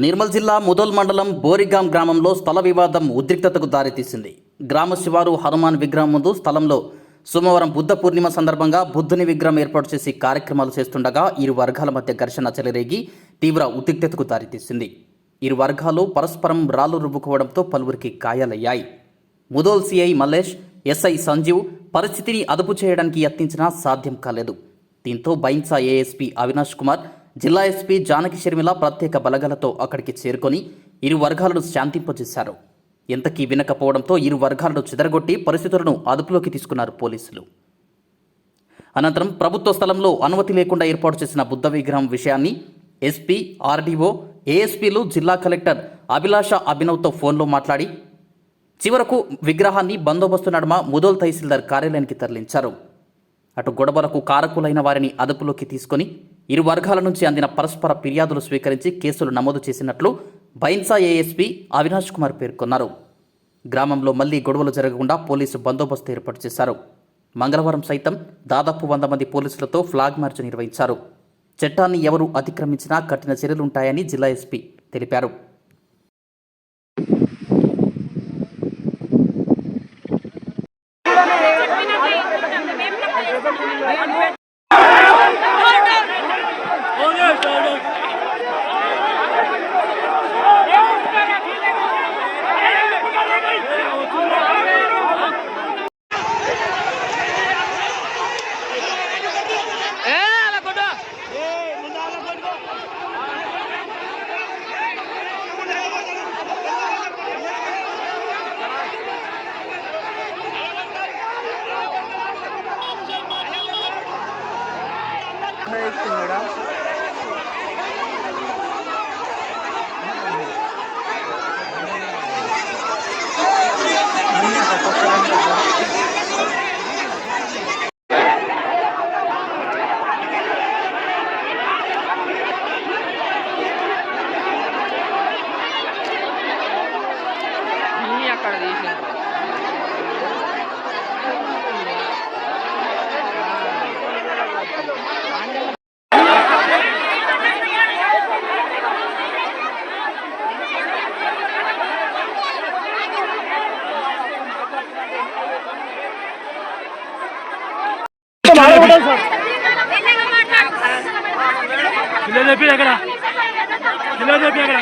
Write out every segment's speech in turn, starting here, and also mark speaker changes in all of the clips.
Speaker 1: నిర్మల్ జిల్లా ముదల్ మండలం బోరిగాం గ్రామంలో స్థల వివాదం ఉద్రిక్తతకు దారితీసింది. గ్రామ శివారు హనుమాన్ విగ్రహం ముందు స్థలంలో సోమవారం బుద్ధ పూర్ణిమ సందర్భంగా బుద్ధుని విగ్రహం ఏర్పాటు చేసి కార్యక్రమాలు చేస్తుండగా ఇరు వర్గాల మధ్య ఘర్షణ చెలరేగి తీవ్ర ఉద్రిక్తతకు దారితీసింది. ఇరు వర్గాలు పరస్పరం రాళ్ళు రుబ్బుకోవడంతో పలువురికి గాయాలయ్యాయి. ముదోల్ సిఐ మల్లేష్ ఎస్ఐ సంజీవ్ పరిస్థితిని అదుపు చేయడానికి యత్నించినా సాధ్యం కాలేదు. దీంతో బైన్సా ఏఎస్పీ అవినాష్ కుమార్ జిల్లా ఎస్పీ జానకి షర్మిల ప్రత్యేక బలగాలతో అక్కడికి చేరుకొని ఇరు వర్గాలను శాంతింపజేశారు. ఎంతకీ వినకపోవడంతో ఇరు వర్గాలను చెదరగొట్టి పరిస్థితులను అదుపులోకి తీసుకున్నారు పోలీసులు. అనంతరం ప్రభుత్వ స్థలంలో అనుమతి లేకుండా ఏర్పాటు చేసిన బుద్ధ విగ్రహం విషయాన్ని ఎస్పీ ఆర్డీఓ ఏఎస్పీలు జిల్లా కలెక్టర్ అభిలాష అభినవ్తో ఫోన్లో మాట్లాడి చివరకు విగ్రహాన్ని బందోబస్తు నడుమ ముదోల్ తహసీల్దార్ కార్యాలయానికి తరలించారు. అటు గొడవలకు కారకులైన వారిని అదుపులోకి తీసుకొని ఇరు వర్గాల నుంచి అందిన పరస్పర ఫిర్యాదులు స్వీకరించి కేసులు నమోదు చేసినట్లు బైన్సా ఏఎస్పీ అవినాష్ కుమార్ పేర్కొన్నారు. గ్రామంలో మళ్ళీ గొడవలు జరగకుండా పోలీసు బందోబస్తు ఏర్పాటు చేశారు. మంగళవారం సైతం దాదాపు వంద మంది పోలీసులతో ఫ్లాగ్ మార్చ్ నిర్వహించారు. చట్టాన్ని ఎవరు అతిక్రమించినా కఠిన చర్యలుంటాయని జిల్లా ఎస్పీ తెలిపారు.
Speaker 2: Break, señora. Niña cardíaca.
Speaker 3: Kilo చెప్పి అక్కడ కిలో చెప్పి అక్కడ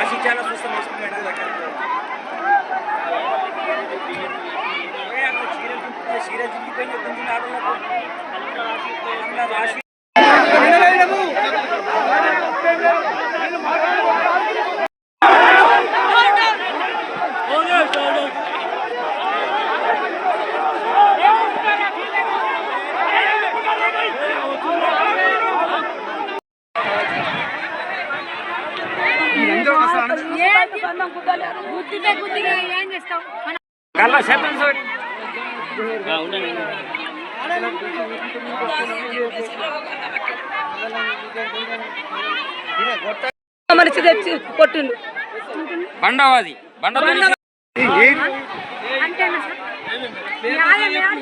Speaker 3: ఆశించాలో చూస్తాం వేసుకుని మేడం దగ్గర చీర జింగిపోయిన కొంచెం ఆడలకు రాసి
Speaker 4: మనిషి తెచ్చి కొట్టిండు.
Speaker 2: బండవాది.
Speaker 4: సార్ న్యాయం న్యాయం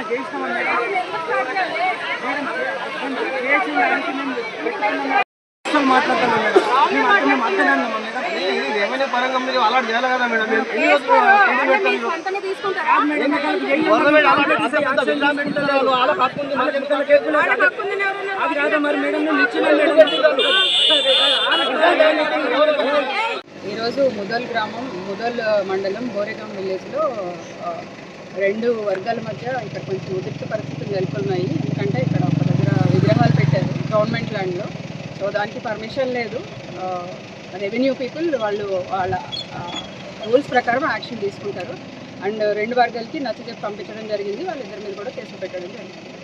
Speaker 5: ఏమైనా పరంగా మీరు అలాంటి చేయాలి కదా మేడం
Speaker 3: మేడం అది కాదా మరి మేడం
Speaker 6: ఈరోజు ముదల్ గ్రామం ముదల్ మండలం బోరేగాం విలేజ్లో రెండు వర్గాల మధ్య ఇక్కడ కొంచెం ఉద్రిక్త పరిస్థితులు నెలకొన్నాయి. ఎందుకంటే ఇక్కడ ఒక దగ్గర విగ్రహాలు పెట్టారు గవర్నమెంట్ ల్యాండ్లో సో దానికి పర్మిషన్ లేదు. రెవెన్యూ పీపుల్ వాళ్ళు వాళ్ళ రూల్స్ ప్రకారం యాక్షన్ తీసుకుంటారు. అండ్ రెండు వర్గాలకి నచ్చజెప్పి పంపించడం జరిగింది. వాళ్ళిద్దరి మీద కూడా కేసులు పెట్టడం జరిగింది.